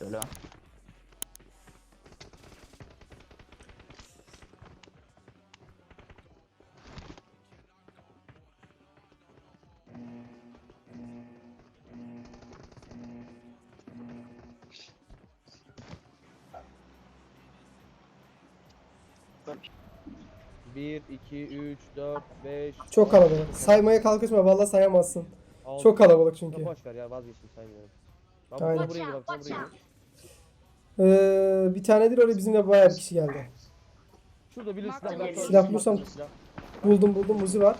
Aleykümselam. Bir, iki, üç, dört, beş. Çok kalabalık. Saymaya kalkışma vallahi sayamazsın. altı. Çok kalabalık çünkü. Boş ver ya vazgeçtim saymıyorum. Ben Aynen. Buraya gidiyorum, sen buraya. Ee, bir tane değil oraya bizimle bayağı bir kişi geldi. Şurada bir silah Silah var. Silah bulursam- Silah. Buldum buldum Uzi var.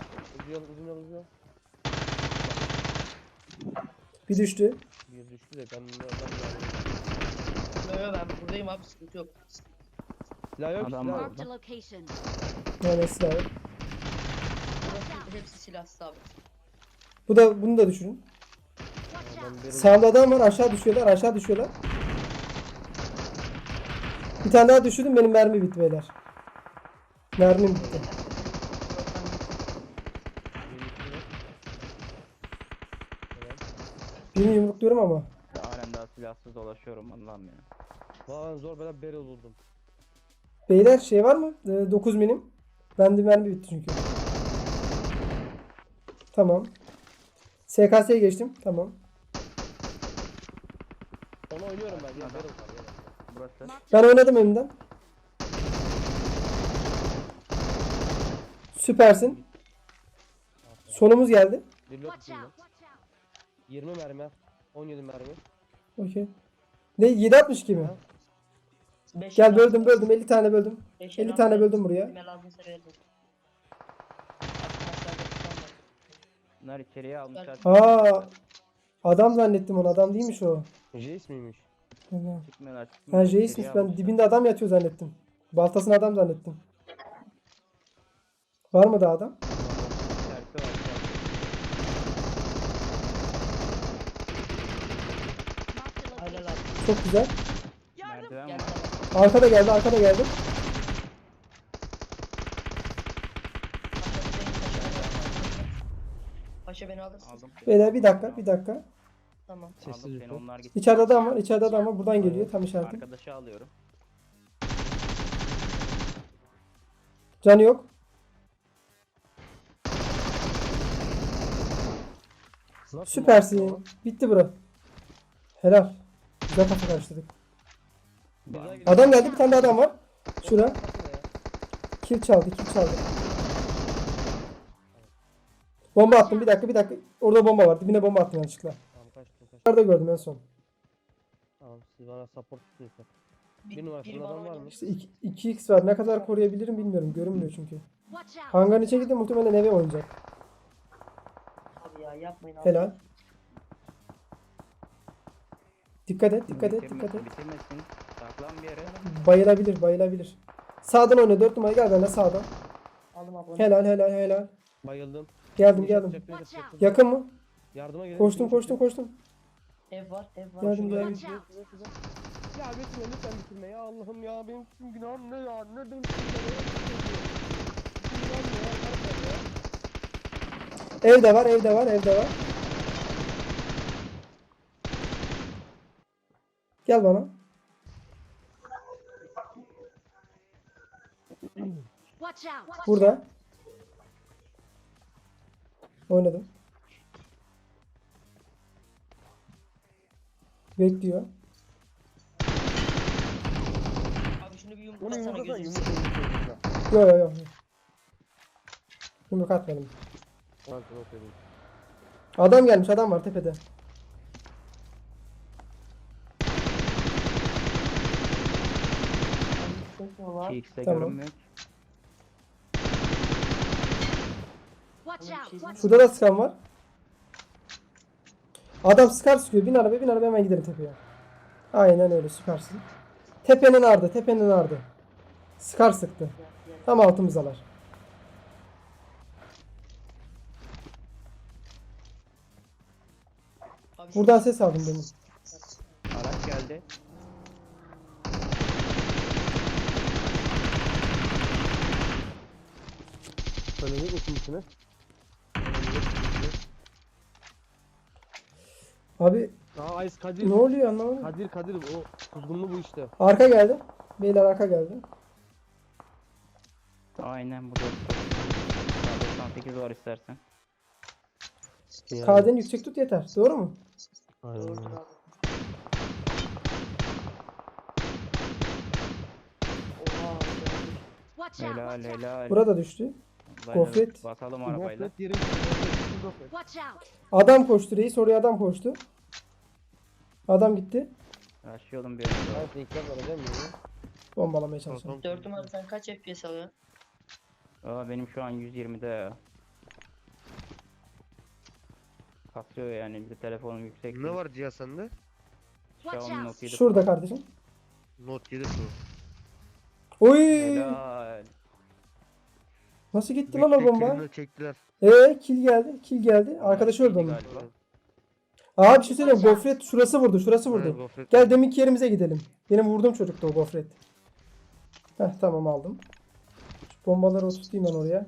Uzun yol. Bir düştü. Bir düştü de ben ben Yo yo ben buradayım abi sıkıntı yok. Silah yok, Adam silah var. yok. Marked a location. Yani silah yok. Hepsi silahsız abi. Bu da bunu da düşürün. Watch out. Sağında adam var aşağı düşüyorlar aşağı düşüyorlar. Bir tane daha düşürdüm benim mermi bitti beyler. Mermim bitti. Birini yumrukluyorum ama. Halen daha silahsız dolaşıyorum Allah'ım ya. Valla zor bela barrel buldum. Beyler şey var mı? Ee, 9 minim. Bende mermi bitti çünkü. Tamam. SKS'ye geçtim. Tamam. Onu oynuyorum ben. Ya barrel var ya. Burası. Ben oynadım önünden. Süpersin. Solumuz geldi. İçinde. out. 20 mermi. 17 mermi. Okey. Ne 762 mi? Beş Gel el böldüm böldüm 50 tane böldüm. beş el 50 altı- tane böldüm buraya. Kime lazımsa. Bunlar içeriye almışlar. Aa adam zannettim onu. Adam değilmiş o. Jace miymiş? Ha Çıkmıyorlar içeriye ben almışlar. dibinde adam yatıyor zannettim. Baltasını adam zannettim. Var mı da adam? İçerisi var, içerisi. Abi. Çok güzel. Merdiven Geldi var. Arkada geldi arkada geldi. Paşa beni alırsın. Aldım. Beyler bir dakika bir dakika. Tamam. Sessiz Aldım onlar gitti. İçeride adam var içeride adam var. Buradan geliyor tam işaretim. Arkadaşı alıyorum. Canı yok. Nasıl Süpersin. Bitti bura. Helal. Güzel kafa karıştırdık. Güzel gidiyor. Adam geldi bir tane daha adam var. Şura. Kill çaldı kill çaldı. Bomba attım bir dakika bir dakika. Orada bomba var. Dibine bomba attım yanlışlıkla. Nerede gördüm en son. Tamam siz bana support tutuyorsun. Bir, bana adam var mı? İşte 2x var. Ne kadar koruyabilirim bilmiyorum. Görünmüyor çünkü. Hangarın içine gidip muhtemelen eve oynayacak. Abi ya yapmayın abi. Helal. Dikkat et, dikkat et, dikkat et. Bitirmesin. Saklan bir yere. Bayılabilir, bayılabilir. Sağdan oyna, 4 numara gel benimle sağdan. Aldım abi. onu. Helal, helal, helal. Bayıldım. Geldim, geldim. Yakın mı? Yardıma gelin. Koştum, koştum, koştum. Ev var ev var. Geldim, Şurada. Watch out. Ya bitirme lütfen bitirme ya Allah'ım ya benim tüm günahım ne ya ne demek Evde var, evde var, evde var. Gel bana. Watch out. Burada. Oynadım. Bekliyor. Abi şunu bir Onu yumruklasana yumurtasana gözünü yumurta yumurta. Yok yok yok. Yumruk atmadım. Adam gelmiş, adam var tepede. 2x'te Tamam. görünmüyor. ki. Watch out. Şurada da sıkan var. Adam sıkar sıkıyor. Bin arabaya bin arabaya hemen gidelim tepeye. Aynen öyle süpersin. Tepenin ardı tepenin ardı. Sıkar sıktı. Tam şu- Buradan ses aldım benim. Araç geldi. Önüne geçin içine. Abi Aa Ice Kadir. Ne oluyor anlamadım. Kadir Kadir o kuzgunlu bu işte. Arka geldi. Beyler arka geldi. Aynen bu da. 98 var istersen. KD'nin yüksek tut yeter. Doğru mu? Aynen. Watch out! Helal helal. Burada düştü. Gofret. Basalım Bu arabayla. Gofret yerin Adam koştu reis oraya adam koştu. Adam gitti. Aşıyordum bir yere. Bombalamaya çalışıyorum. Tamam. 4 numara sen kaç FPS alıyorsun? Aa, benim şu an 120'de ya. Kasıyor yani bir de telefonum yüksek. Ne var cihaz sende? Watch Xiaomi out! Note 7 Şurada kardeşim. Note 7 Pro. Oy! Helal. Nasıl gitti lan o bomba? çektiler. Ee kill geldi. Kill geldi. Arkadaşı öldü onun. Aa bir şey söyleyeyim. Gofret şurası vurdu. Şurası vurdu. gofret. Gel deminki yerimize gidelim. Benim vurduğum çocuktu o gofret. Heh tamam aldım. Şu bombaları oturtayım ben oraya.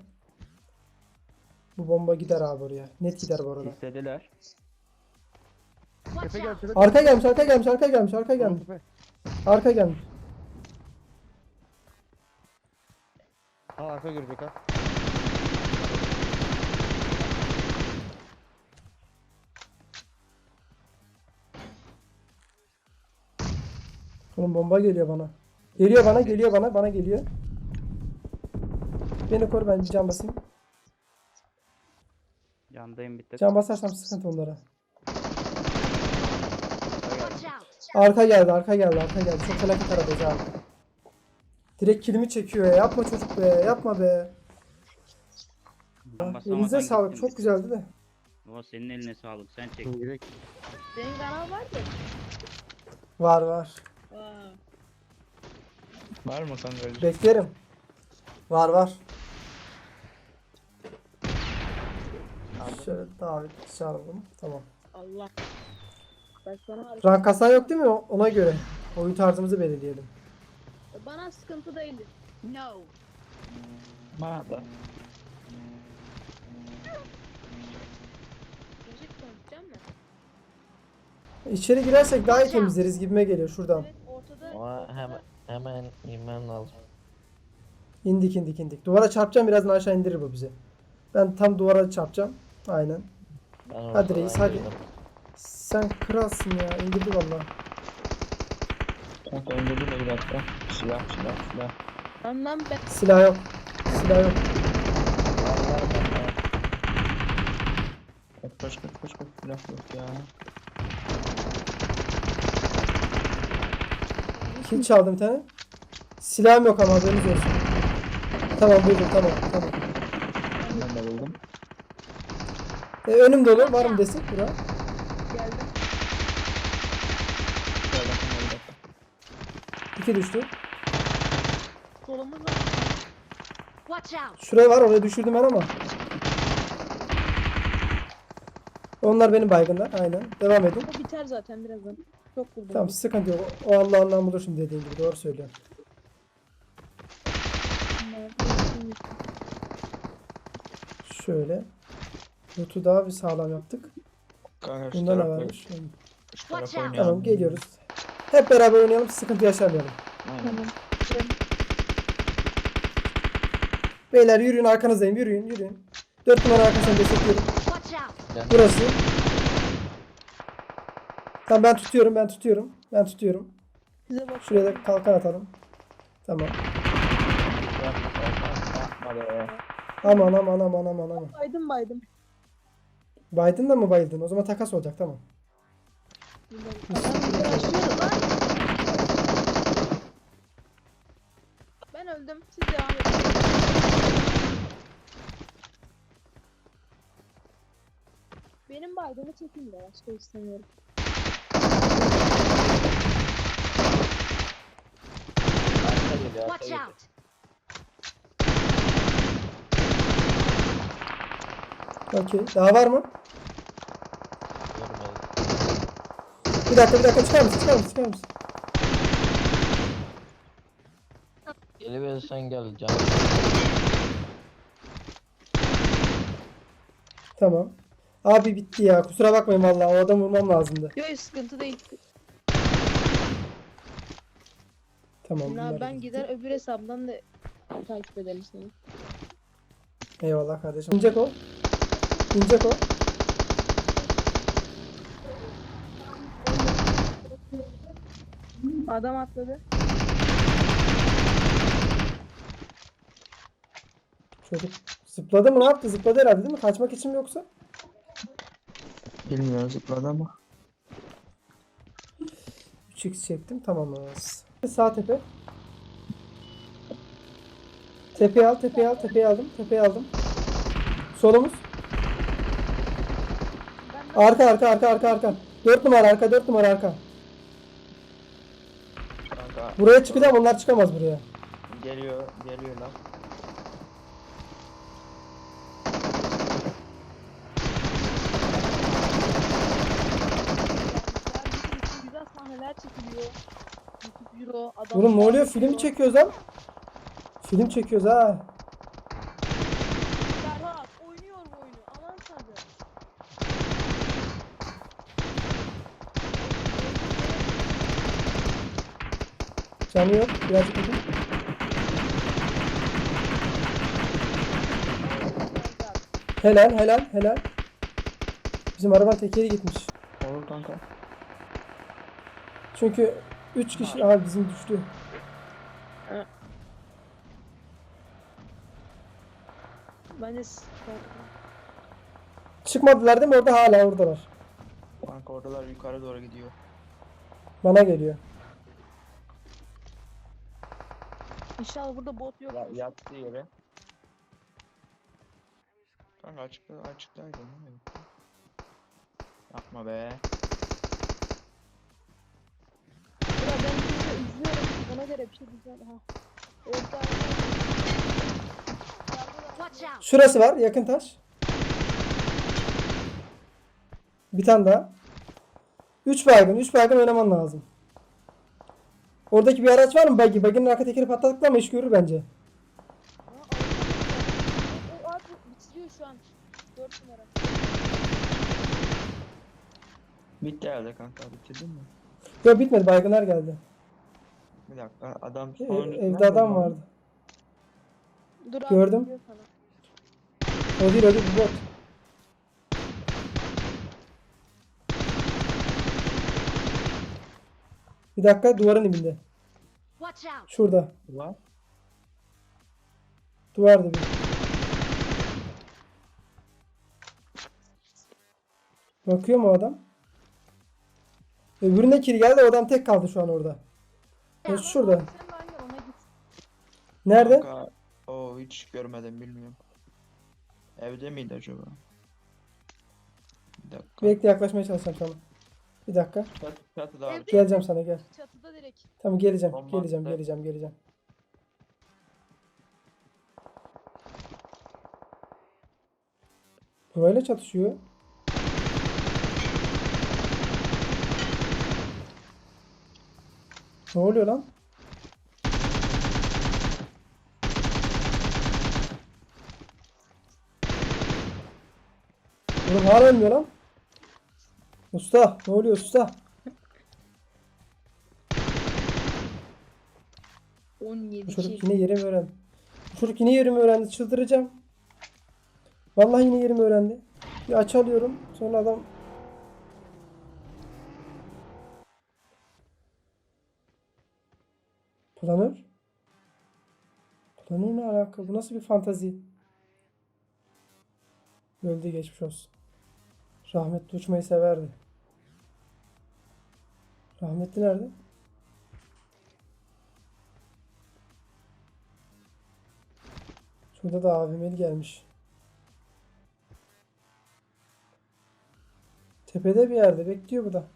Bu bomba gider abi oraya. Net gider bu arada. İstediler. Arka gelmiş, arka gelmiş, arka gelmiş, arka gelmiş. Arka gelmiş. Ha arka görecek ha. Oğlum bomba geliyor bana. Geliyor bana, geliyor bana, bana geliyor. Beni koru ben can basayım. Yandayım bir tık. Can basarsam sıkıntı onlara. Arka geldi, arka geldi, arka geldi. Çok felaket aradayız abi. Direkt kilimi çekiyor ya. Yapma çocuk be, yapma be. Basamadan Elinize sağlık, gittin. çok güzeldi de. Baba senin eline sağlık. Sen çek. Direkt. Senin kanal var mı? Var var. Var mı kanka? Beklerim. Var var. Şöyle davet çağıralım. Tamam. Allah. Ben sana Rank kasan yok değil mi? Ona göre. Oyun tarzımızı belirleyelim. bana sıkıntı değildir. No! Bana da. Müzik konuşacağım mı? İçeri girersek daha iyi temizleriz gibime geliyor şuradan. Evet ortada hemen hemen inmen lazım. İndik indik indik. Duvara çarpacağım birazdan aşağı indirir bu bizi. Ben tam duvara çarpacağım. Aynen. Ben Hadi reis, hadi. girdim. Sen kralsın ya. indirdi valla. Kanka önce bir dakika. Silah silah silah. Anlam ben Silah yok. Silah yok. Koş koş koş koş silah yok ya. Kill çaldım bir tane. Silahım yok ama haberiniz olsun. Tamam buldum tamam tamam. Ben de buldum. E, önüm dolu. Var mı desek bura? geldim. İki düştü. Solumuz var. Watch out! Şuraya var oraya düşürdüm ben ama. Onlar benim baygınlar. Aynen. Devam edin. O biter zaten birazdan. Çok vurdum. Tamam sıkıntı yok. O Allah Allah'ın bulur şimdi dediğin gibi. Doğru söylüyorsun. Şöyle. Loot'u daha bir sağlam yaptık. Kanka Bunda ne varmış? Watch out! Tamam geliyoruz. Hep beraber oynayalım. Sıkıntı yaşamayalım. Tamam. Beyler yürüyün arkanızdayım. Yürüyün yürüyün. Dört numara arkasını destekliyorum. Watch out! Burası. Tamam ben tutuyorum ben tutuyorum. Ben tutuyorum. Size bak. Şuraya da kalkan atalım. Tamam. Aman aman aman aman aman. Baydım baydım. Baydın da mı bayıldın? O zaman takas olacak tamam. Ben öldüm. Siz devam edin. Benim baydığımı çekin de başka istemiyorum. Arka geliyor, arka Watch geliyor. out! Okey. Daha var mı? Bir dakika bir dakika çıkar mısın? Çıkar mısın? Çıkar mısın? Geliversen gel canım. Tamam. Abi bitti ya. Kusura bakmayın vallahi. O adam vurmam lazımdı. Yok sıkıntı değil. Tamam. Şimdi bunlar ben gider öbür hesabından da takip ederim seni. Eyvallah kardeşim. İnecek o. İnecek o. Adam atladı. Çocuk zıpladı mı ne yaptı? Zıpladı herhalde değil mi? Kaçmak için mi yoksa? Bilmiyorum zıpladı ama. 3x çektim tamamız. Sağ tepe. Tepeye al, tepeye al, tepeye aldım, tepeye aldım. Solumuz. Arka, arka, arka, arka, arka. 4 numara arka, 4 numara arka. Kanka Buraya çıkacağım, onlar çıkamaz buraya. geliyor geliyor lan. Oğlum ne oluyor? Film çekiyoruz lan. Film çekiyoruz ha. Ferhat oynuyor bu oyunu. Aman tabi. Canı yok. Birazcık bakın. Helal, helal, helal. Bizim arabanın tekeri gitmiş. Olur kanka. Çünkü 3 kişi abi bizim düştü. Bence s- Çıkmadılar değil mi? Orada hala oradalar. Kanka oradalar yukarı doğru gidiyor. Bana geliyor. İnşallah burada bot yok. Ya, yattığı yere. Kanka açıkta açıktaydı değil mi? Yapma be. İzliyorum. Ona göre bir şey diyeceğim. Ha. Şurası var yakın taş. Bir tane daha. 3 baygın. 3 baygın oynaman lazım. Oradaki bir araç var mı? Buggy. Buggy'nin arka tekeri patlattıklar ama iş görür bence. O abi bitiriyor şu an. 4 numara. Bitti herhalde kanka bitirdin mi? Yok bitmedi. Baygınlar geldi. Bir dakika adam E- sonuncu- evde adam vardı. Dur abi. Gördüm. gidiyor sana. O değil o değil. Bu bot. Bir dakika duvarın dibinde. Watch out! Şurada. Var. Duvar dibi. Bakıyor mu o adam? Öbürüne kill geldi o adam tek kaldı şu an orada. Şurada. Sen aynen ona git. Nerede? Kanka o hiç görmedim bilmiyorum. Evde miydi acaba? Bir dakika. Bekle yaklaşmaya çalışacağım sana. Bir dakika. Çat, çatıda abi. Evde- Geleceğim sana gel. Çatıda direkt. Tamam geleceğim. Bomba Geleceğim, attı. geleceğim, geleceğim. Burayla çatışıyor. Ne oluyor lan? Oğlum hala ölmüyor lan. Usta, ne oluyor usta? 17 Bu çocuk yine yerimi öğrendi. Bu çocuk yine yerimi öğrendi. Çıldıracağım. Vallahi yine yerimi öğrendi. Bir aç alıyorum. Sonra adam Planör? Planör ne alaka? Bu nasıl bir fantazi? Öldü geçmiş olsun. Rahmetli uçmayı severdi. Rahmetli nerede? Şurada da AVM'li gelmiş. Tepede bir yerde bekliyor bu da.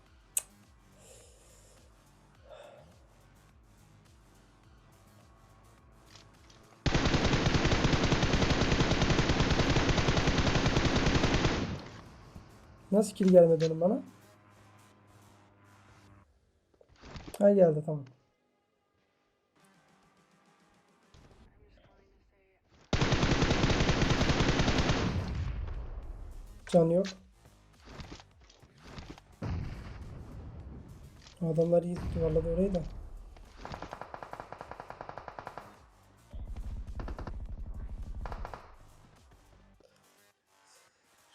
Nasıl kill gelmedi onun bana? Ha geldi tamam. Can yok. Adamlar iyi duvarladı orayı da.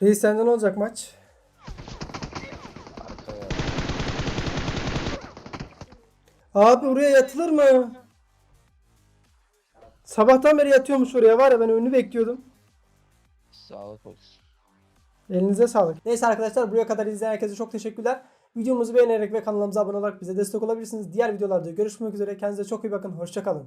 Reis senden olacak maç. Abi oraya yatılır mı? Sabahtan beri yatıyormuş oraya var ya ben önünü bekliyordum. Sağlık olsun. Elinize sağlık. Neyse arkadaşlar buraya kadar izleyen herkese çok teşekkürler. Videomuzu beğenerek ve kanalımıza abone olarak bize destek olabilirsiniz. Diğer videolarda görüşmek üzere. Kendinize çok iyi bakın. Hoşçakalın.